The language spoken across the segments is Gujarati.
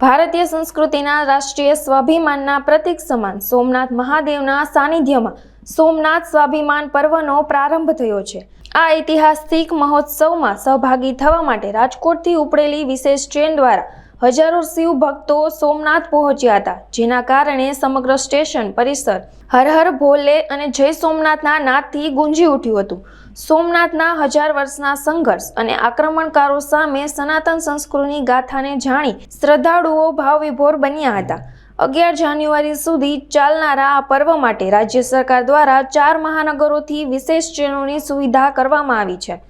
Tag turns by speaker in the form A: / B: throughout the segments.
A: ભારતીય સંસ્કૃતિના રાષ્ટ્રીય સ્વાભિમાનના પ્રતીક સમાન સોમનાથ મહાદેવના સાનિધ્યમાં સોમનાથ સ્વાભિમાન પર્વનો પ્રારંભ થયો છે. આ ઐતિહાસિક મહોત્સવમાં સહભાગી થવા માટે રાજકોટથી ઉપડેલી વિશેષ ટ્રેન દ્વારા હજારો શિવ ભક્તો સોમનાથ પહોંચ્યા હતા, જેના કારણે સમગ્ર સ્ટેશન, પરિસર હર હર ભોલે અને જય સોમનાથના નાદથી ગુંજી ઉઠ્યું હતું. સોમનાથના હજાર વર્ષના સંઘર્ષ અને આક્રમણકારો સામે સનાતન સંસ્કૃતિની ગાથાને જાણી શ્રદ્ધાળુઓ ભાવવિભોર બન્યા હતા. અગિયાર જાન્યુઆરી સુધી ચાલનારા આ પર્વ માટે રાજ્ય સરકાર દ્વારા ચાર મહાનગરોથી વિશેષ ટ્રેનોની સુવિધા કરવામાં આવી છે.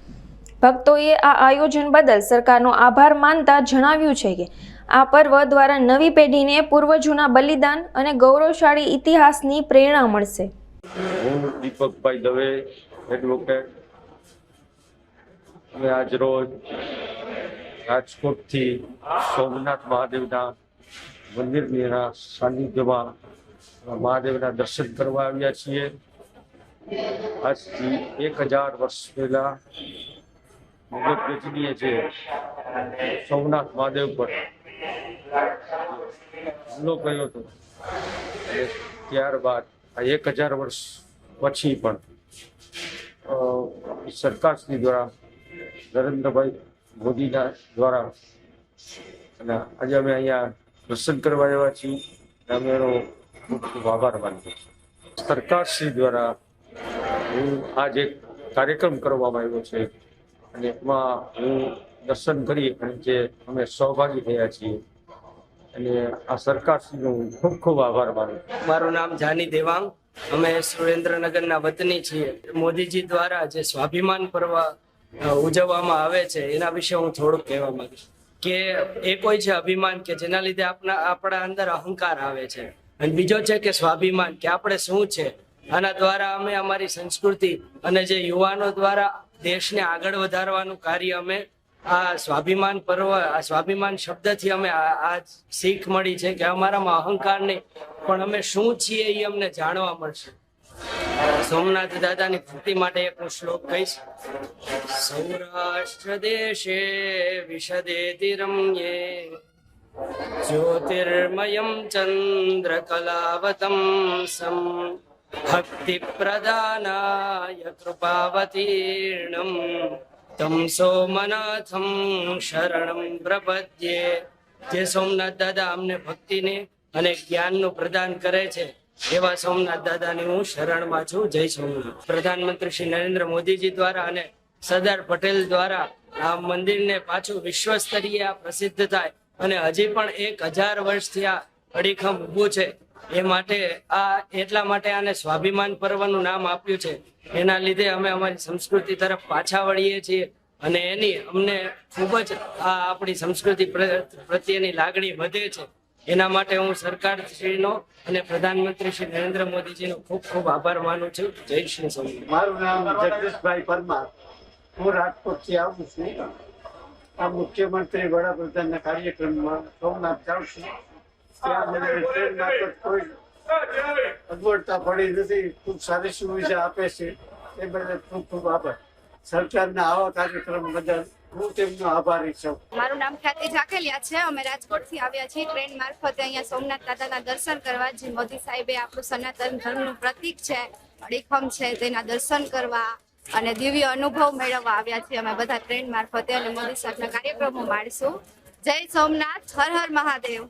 A: ભક્તોએ આ આયોજન બદલ સરકારનો આભાર માનતા જણાવ્યું છે કે આ પર્વ દ્વારા નવી પેઢીને પૂર્વજોના બલિદાન અને ગૌરવશાળી ઇતિહાસની પ્રેરણા મળશે.
B: હું દીપકભાઈ દવે એડવોકેટ અમે આજ રોજ રાજકોટથી સોમનાથ મહાદેવના મંદિરના સાનિધ્યમાં મહાદેવના દર્શન કરવા આવ્યા છીએ. આજથી એક હજાર વર્ષ પહેલા મુગલ રચનીય છે સોમનાથ મહાદેવ પર હુમલો કર્યો હતો ત્યારબાદ, આ એક હજાર વર્ષ પછી પણ સરકારશ્રી દ્વારા, નરેન્દ્રભાઈ મોદીના દ્વારા, અને આજે અમે અહીંયા દર્શન કરવા આવ્યા છીએ અમે એનો ખૂબ ખૂબ આભાર માનીએ સરકારશ્રી દ્વારા હું આજ કાર્યક્રમ કરવામાં આવ્યો છે અને એમાં હું દર્શન કરી અને જે અમે સહભાગી થયા છીએ. અને આ સરકારશ્રીનો ખૂબ ખૂબ આભાર માનું
C: મારું નામ જાની દેવાંગ. અમે સુરેન્દ્રનગરના વતની છીએ. મોદીજી દ્વારા જે સ્વાભિમાન પર્વ ઉજવવામાં આવે છે, એના વિશે હું થોડુંક કહેવા માંગીશ. કે એ કોઈ છે અભિમાન કે જેના લીધે આપણા આપણા અંદર અહંકાર આવે છે. અને બીજો છે કે સ્વાભિમાન, કે આપણે શું છે? આના દ્વારા અમે અમારી સંસ્કૃતિ અને જે યુવાનો દ્વારા દેશને આગળ વધારવાનું કાર્ય અમે આ સ્વાભિમાન પર્વ, આ સ્વાભિમાન શબ્દથી અમે આ શીખ મળી છે કે અમારામાં અહંકાર નહીં. પણ અમે શું છીએ એ અમને જાણવા મળશે. સોમનાથ દાદાની ભક્તિ માટે એક હું શ્લોક કહીશ. સૌરાષ્ટ્ર દેશે વિશદે તિરમ્યે, જ્યોતિર્મયમ ચંદ્ર કલાવતમ સમ પ્રદાનાય કૃપાવતીર્ણમ તમ સોમનાથમ શરણમ પ્રપદ્યે જે સોમનાથ દાદા અમને ભક્તિને અને જ્ઞાનનું પ્રદાન કરે છે, એવા સોમનાથ દાદાની હું શરણમાં છું. જય સોમનાથ. પ્રધાનમંત્રી શ્રી નરેન્દ્ર મોદીજી દ્વારા અને સરદાર પટેલ દ્વારા આ મંદિરને પાછું વિશ્વ સ્તરીય પ્રસિદ્ધ થાય. અને હજી પણ એક હજાર વર્ષથી આ અડીખમ ઊભું છે. એ માટે આ એટલા માટે આને સ્વાભિમાન પર્વનું નામ આપ્યું છે. એના લીધે અમે અમારી સંસ્કૃતિ તરફ પાછા વળીએ છીએ અને એની અમને ખૂબ જ આ આપણી સંસ્કૃતિ પ્રત્યેની લાગણી વધે છે. એના માટે હું સરકારશ્રીનો અને પ્રધાનમંત્રી શ્રી નરેન્દ્ર મોદીજીનો ખૂબ ખૂબ આભાર માનું છું. જય શ્રી સોમનાથ
D: મારું નામ જગદીશભાઈ પરમાર. હું રાજકોટથી આવું છું. આ મુખ્યમંત્રી વડાપ્રધાનના કાર્યક્રમમાં સૌના જાઉં છું. ત્યાં મને ટ્રેન મારફત કોઈ અગવડતા પડી નથી. ખૂબ સારી સુવિધા આપે છે. એ બદલ ખૂબ ખૂબ આભાર. સરકારના આવા કાર્યક્રમ બદલ હું તેમનો આભારી છું.
E: મારું નામ ખ્યાતિ ઝાકેલિયા છે. અમે રાજકોટથી આવ્યા છીએ ટ્રેન મારફતે અહીંયા સોમનાથ દાદાના દર્શન કરવા. જે મોદી સાહેબે આપણું સનાતન ધર્મનું પ્રતીક છે અડીખમ છે તેના દર્શન કરવા અને દિવ્ય અનુભવ મેળવવા આવ્યા છીએ અમે બધા ટ્રેન મારફતે અને મોદી સાહેબના કાર્યક્રમો માણીશું. જય સોમનાથ. હર હર મહાદેવ.